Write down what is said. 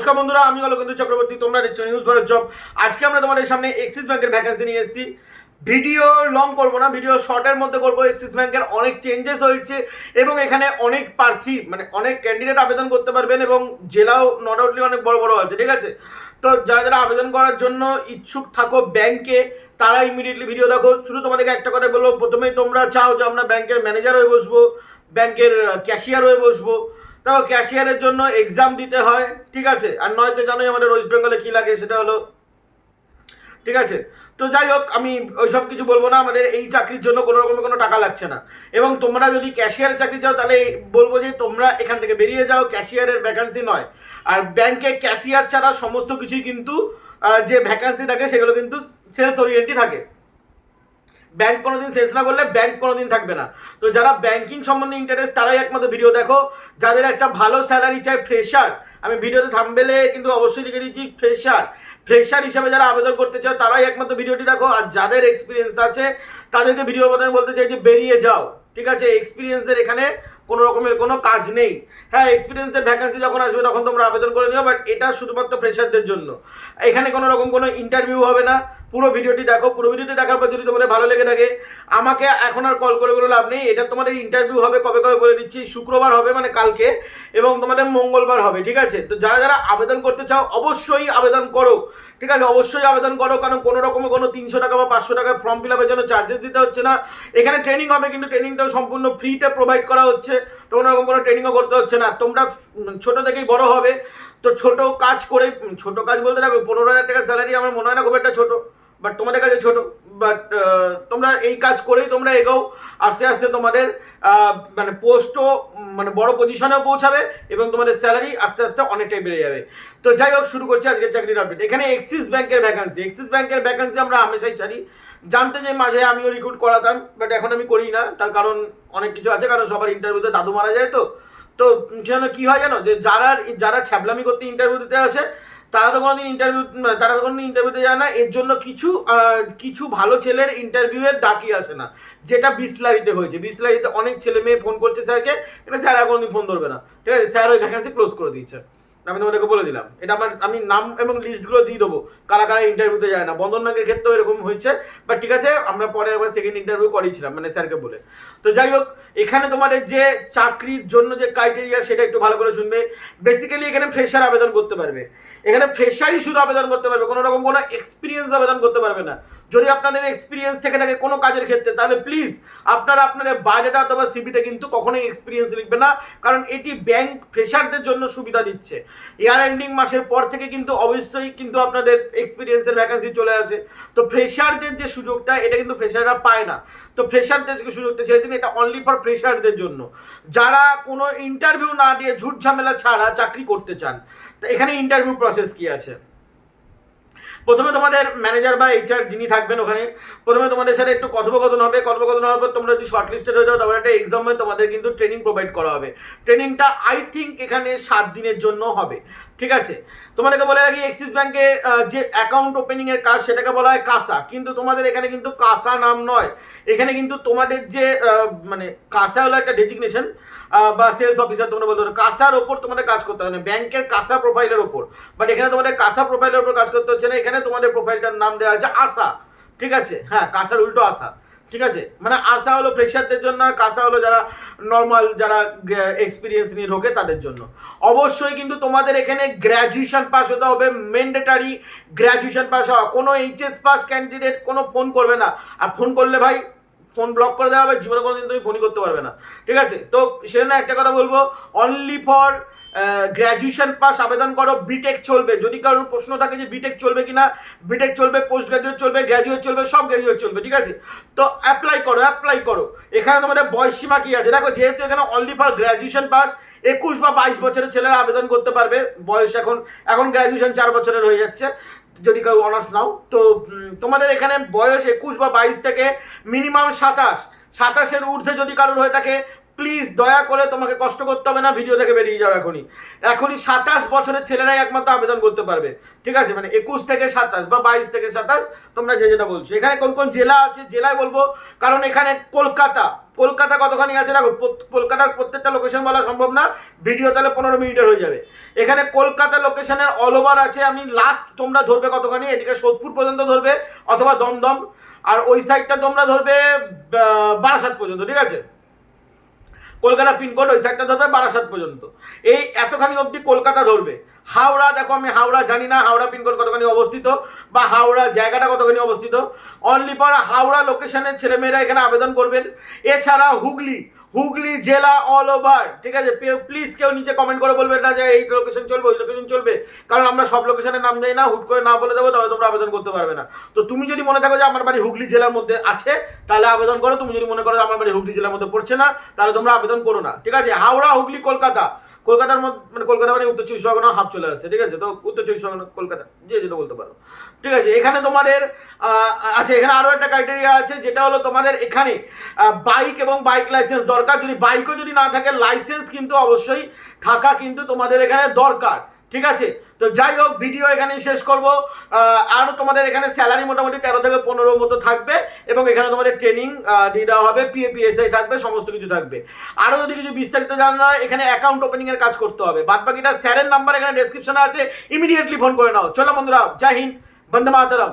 নমস্কার বন্ধুরা, আমি অলকেন্দু চক্রবর্তী, তোমরা দেখছ নিউজ ভারত জব আজকে আমরা তোমাদের সামনে এক্সিস ব্যাংকের ভ্যাকেন্সি নিয়ে এসেছি। ভিডিও লং করব না ভিডিও শর্টের মধ্যে করব। এক্সিস ব্যাংকের অনেক চেঞ্জেস হয়েছে এবং এখানে অনেক প্রার্থী মানে অনেক ক্যান্ডিডেট আবেদন করতে পারবেন এবং জেলাও নট আউটলি অনেক বড় বড় আছে, ঠিক আছে? তো যারা যারা আবেদন করার জন্য ইচ্ছুক থাকো ব্যাংকে তারা ইমিডিয়েটলি ভিডিও দেখো। শুধু তোমাদেরকে একটা কথা বলব, প্রথমেই তোমরা চাও যে আমরা ব্যাংকের ম্যানেজার হয়ে বসবো ব্যাংকের ক্যাশিয়ার হয়ে বসবো। দেখো ক্যাশিয়ারের জন্য এক্সাম দিতে হয়, ঠিক আছে? আর নয়তো জানোই আমাদের ওয়েস্ট বেঙ্গলে কী লাগে, সেটা হলো, ঠিক আছে? তো যাই হোক, আমি ওইসব কিছু বলব না, আমাদের এই চাকরির জন্য কোনো রকমের কোনো টাকা লাগছে না। এবং তোমরা যদি ক্যাশিয়ারের চাকরি চাও, তাহলে বলব যে তোমরা এখান থেকে বেরিয়ে যাও, ক্যাশিয়ারের ভ্যাকান্সি নয়। আর ব্যাংকে ক্যাশিয়ার ছাড়া সমস্ত কিছুই কিন্তু যে ভ্যাকান্সি থাকে, সেগুলো কিন্তু সেলস ওরিয়েন্টই থাকে। ব্যাংক কোনোদিন শেষ না করলে ব্যাংক কোনোদিন থাকবে না। তো যারা ব্যাংকিং সম্বন্ধে ইন্টারেস্ট তারাই একমাত্র ভিডিও দেখো। যাদের একটা ভালো স্যালারি চাই ফ্রেশার আমি ভিডিওতে থামবেলে কিন্তু অবশ্যই লিখে দিচ্ছি ফ্রেশার ফ্রেশার হিসাবে যারা আবেদন করতে চাও, তারাই একমাত্র ভিডিওটি দেখো। আর যাদের এক্সপিরিয়েন্স আছে, তাদেরকে ভিডিওর মাধ্যমে বলতে চাই যে বেরিয়ে যাও। ঠিক আছে? এক্সপিরিয়েন্সের এখানে কোনো রকমের কোনো কাজ নেই। হ্যাঁ এক্সপিরিয়েন্সের ভ্যাকান্সি যখন আসবে, তখন তোমরা আবেদন করে নিও বাট এটা শুধুমাত্র ফ্রেশারদের জন্য। এখানে কোনো রকম কোনো ইন্টারভিউ হবে না। পুরো ভিডিওটি দেখো, পুরো ভিডিওটি দেখার পর যদি তোমাদের ভালো লেগে থাকে, আমাকে এখন আর কল করে কোনো লাভ নেই। এটা তোমাদের ইন্টারভিউ হবে, কবে কবে বলে দিচ্ছি, শুক্রবার হবে মানে কালকে, এবং তোমাদের মঙ্গলবার হবে, ঠিক আছে? তো যারা যারা আবেদন করতে চাও, অবশ্যই আবেদন করো, ঠিক আছে? অবশ্যই আবেদন করো, কারণ কোনো রকমে কোনো তিনশো টাকা বা পাঁচশো টাকা ফর্ম ফিল আপের জন্য চার্জেস দিতে হচ্ছে না। এখানে ট্রেনিং হবে, কিন্তু ট্রেনিংটাও সম্পূর্ণ ফ্রিতে প্রোভাইড করা হচ্ছে। তো কোনো রকম কোনো ট্রেনিংও করতে হচ্ছে না। তোমরা ছোট থেকেই বড় হবে, তো ছোট কাজ করে, ছোট কাজ বলতে দেখো, পনেরো হাজার টাকা স্যালারি আমার মনে হয় না খুব একটা ছোট। বাট তোমাদের কাছে ছোট বাট তোমরা এই কাজ করেই তোমরা এগোও। আস্তে আস্তে তোমাদের মানে পোস্টও মানে বড় পজিশনেও পৌঁছাবে এবং তোমাদের স্যালারি আস্তে আস্তে অনেকটাই বেড়ে যাবে। তো যাই হোক, শুরু করছি আজকের চাকরির আপডেট এখানে এক্সিস ব্যাংকের ভ্যাকান্সি এক্সিস ব্যাংকের ভ্যাকান্সি আমরা হামেশাই ছাড়ি। জানতে যে মাঝে আমিও রিক্রুট করাতাম বাট এখন আমি করি না। তার কারণ অনেক কিছু আছে, কারণ সবার ইন্টারভিউতে দাদু মারা যায় তো। তো সেজন্য কী হয় জানো? যে যারা যারা ছ্যাবলামি করতে ইন্টারভিউ দিতে আসে তারা তো কোনোদিন ইন্টারভিউ তারা তো কোনোদিন ইন্টারভিউতে যায় না, এর জন্য কিছু কিছু ভালো ছেলের ইন্টারভিউয়ের ডাকি আসে না। যেটা বিসলারিতে হয়েছে। বিসলারিতে অনেক ছেলে মেয়ে ফোন করছে স্যারকে এটা স্যার আর কোনোদিন ফোন ধরবে না। ঠিক আছে? স্যার ওই ভ্যাকেন্সি ক্লোজ করে দিয়েছে। আমি তোমাদেরকে বলে দিলাম। এটা আমার, আমি নাম এবং লিস্টগুলো দিয়ে দেবো। কারা কারা ইন্টারভিউতে যায় না। বন্ধন ব্যাংকের ক্ষেত্রেও এরকম হয়েছে। বাট ঠিক আছে, আমরা পরে একবার সেকেন্ড ইন্টারভিউ করিয়েছিলাম মানে স্যারকে বলে। তো যাই হোক, এখানে তোমাদের যে চাকরির জন্য যে ক্রাইটেরিয়া সেটা একটু ভালো করে শুনবে। বেসিক্যালি এখানে ফ্রেশার আবেদন করতে পারবে। এখানে ফ্রেশারি শুধু আবেদন করতে পারবে কোনো রকম কোনো এক্সপিরিয়েন্স আবেদন করতে পারবে না। যদি আপনাদের এক্সপিরিয়েন্স থেকে থাকে কোনো কাজের ক্ষেত্রে, তাহলে প্লিজ আপনারা আপনাদের বাজেট অথবা সিবিতে কিন্তু কখনোই এক্সপিরিয়েন্স লিখবে না, কারণ এটি ব্যাংক ফ্রেশারদের জন্য সুবিধা দিচ্ছে। ইয়ার এন্ডিং মাসের পর থেকে কিন্তু অবশ্যই কিন্তু আপনাদের এক্সপিরিয়েন্সের ভ্যাকান্সি চলে আসে। তো ফ্রেশারদের যে সুযোগটা, এটা কিন্তু ফ্রেশাররা পায় না। তো ফ্রেশারদের যে সুযোগটা ছেড়ে দিন এটা অনলি ফর ফ্রেশারদের জন্য। যারা কোনো ইন্টারভিউ না দিয়ে ঝুট ঝামেলা ছাড়া চাকরি করতে চান, তো এখানে ইন্টারভিউ প্রসেস কি আছে? প্রথমে তোমাদের ম্যানেজার বা এইচআর যিনি থাকবেন ওখানে, প্রথমে তোমাদের সাথে একটু কথোপকথন হবে। কথোপকথন হওয়ার পর তোমরা যদি শর্ট লিস্টেড হয়ে যাও, তারপরে একটা এক্সাম হয়, তোমাদের কিন্তু ট্রেনিং প্রোভাইড করা হবে। ট্রেনিংটা আই থিঙ্ক এখানে সাত দিনের জন্য হবে। ঠিক আছে? তোমাদেরকে বলে রাখি এক্সিস ব্যাংকে যে অ্যাকাউন্ট ওপেনিং এর কাজ, সেটাকে বলা হয় কাসা কিন্তু তোমাদের এখানে কিন্তু কাসা নাম নয়। এখানে কিন্তু তোমাদের যে মানে কাসা হলো একটা ডেজিগনেশন বা সেলস অফিসার তোমরা বলতে পারো। কাসার ওপর তোমাদের কাজ করতে হবে না। ব্যাংকের কাসা প্রোফাইলের ওপর। বাট এখানে তোমাদের কাসা প্রোফাইলের ওপর কাজ করতে হচ্ছে না। এখানে তোমাদের প্রোফাইলটার নাম দেওয়া আছে আশা। ঠিক আছে? হ্যাঁ কাসার উল্টো আশা। ঠিক আছে? মানে আশা হলো ফ্রেশারদের জন্য কাসা হলো যারা নর্মাল যারা এক্সপিরিয়েন্স নিয়ে ঢোকে তাদের জন্য। অবশ্যই কিন্তু তোমাদের এখানে গ্র্যাজুয়েশন পাস হতে হবে। ম্যান্ডেটারি গ্র্যাজুয়েশন পাস হওয়া। কোনো এইচএস পাস ক্যান্ডিডেট কোনো ফোন করবে না। আর ফোন করলে ভাই ফোন ব্লক করে দেওয়া হবে, জীবনে কোনোদিন তুমি ফোনই করতে পারবে না। ঠিক আছে? তো সেজন্য একটা কথা বলব অনলি ফর গ্র্যাজুয়েশন পাস আবেদন করো বিটেক চলবে। যদি কারোর প্রশ্ন থাকে যে বিটেক চলবে কিনা বিটেক চলবে পোস্ট গ্রাজুয়েট চলবে গ্র্যাজুয়েট চলবে, সব গ্র্যাজুয়েট চলবে, ঠিক আছে? তো অ্যাপ্লাই করো অ্যাপ্লাই করো। এখানে তোমাদের বয়স সীমা কি আছে? দেখো, যেহেতু এখানে অনলি ফর গ্র্যাজুয়েশন পাস একুশ বা বাইশ বছরের ছেলেরা আবেদন করতে পারবে। বয়স এখন এখন গ্র্যাজুয়েশন চার বছরের হয়ে যাচ্ছে। যদি কেউ অনার্স নাও, তো তোমাদের এখানে বয়স একুশ বা বাইশ থেকে মিনিমাম সাতাশ। সাতাশের ঊর্ধ্বে যদি কারোর হয়ে থাকে প্লিজ দয়া করে তোমাকে কষ্ট করতে হবে না, ভিডিও থেকে বেরিয়ে যাও এখনই। এখনই সাতাশ বছরের ছেলেরাই একমাত্র আবেদন করতে পারবে। ঠিক আছে? মানে একুশ থেকে সাতাশ বা বাইশ থেকে সাতাশ, তোমরা যে যেটা বলছো। এখানে কোন কোন জেলা আছে, জেলায় বলব। কারণ এখানে কলকাতা কলকাতা কতখানি আছে দেখো কলকাতার প্রত্যেকটা লোকেশন বলা সম্ভব না। ভিডিও তাহলে পনেরো মিনিটের হয়ে যাবে। এখানে কলকাতা লোকেশনের অল ওভার আছে, আমি লাস্ট তোমরা ধরবে কতখানি, এদিকে সোদপুর পর্যন্ত ধরবে, অথবা দমদম। আর ওই সাইডটা তোমরা ধরবে বারাসাত পর্যন্ত, ঠিক আছে? কলকাতা পিনকোড ওই সাইডটা ধরবে বারাসাত পর্যন্ত। এই এতখানি অবধি কলকাতা ধরবে। হাওড়া, দেখো আমি হাওড়া জানি না, হাওড়া পিনকোড কতখানি অবস্থিত বা হাওড়া জায়গাটা কতখানি অবস্থিত। অনলি পর হাওড়া লোকেশনের ছেলেমেয়েরা এখানে আবেদন করবেন। এছাড়া হুগলি হুগলি জেলা অল ওভার ঠিক আছে? প্লিজ কেউ নিচে কমেন্ট করে বলবেন না যে এই লোকেশন চলবে, ওই লোকেশন চলবে। কারণ আমরা সব লোকেশনের নাম জানি না, হুট করে না বলে দেবো, তাহলে তোমরা আবেদন করতে পারবে না। তো তুমি যদি মনে থাকো যে আমার বাড়ি হুগলি জেলার মধ্যে আছে, তাহলে আবেদন করো। তুমি যদি মনে করো যে আমার বাড়ি হুগলি জেলার মধ্যে পড়ছে না, তাহলে তোমরা আবেদন করো না, ঠিক আছে? হাওড়া, হুগলি, কলকাতা। কলকাতার মধ্যে মানে কলকাতা মানে উত্তর চব্বিশ পরগনা হাফ চলে আসছে, ঠিক আছে? তো উত্তর চব্বিশ পরগনা, কলকাতা, যে যেটা বলতে পারো। ঠিক আছে, এখানে তোমাদের আচ্ছা এখানে আরও একটা ক্রাইটেরিয়া আছে, যেটা হলো তোমাদের এখানে বাইক এবং বাইক লাইসেন্স দরকার। যদি বাইকও যদি না থাকে লাইসেন্স কিন্তু অবশ্যই থাকা কিন্তু তোমাদের এখানে দরকার। ঠিক আছে? তো যাই হোক ভিডিও এখানেই শেষ করব। আরও তোমাদের এখানে স্যালারি মোটামুটি তেরো থেকে পনেরো মতো থাকবে এবং এখানে তোমাদের ট্রেনিং দিয়ে দেওয়া হবে পিএপিএসআই থাকবে, সমস্ত কিছু থাকবে। আরও যদি কিছু বিস্তারিত জানা হয়, এখানে অ্যাকাউন্ট ওপেনিংয়ের কাজ করতে হবে। বাদ বাকিটা স্যারের নাম্বার এখানে ডেসক্রিপশনে আছে ইমিডিয়েটলি ফোন করে নাও। চলো বন্ধুরা, জয় হিন্দ, বন্দে মাতরম।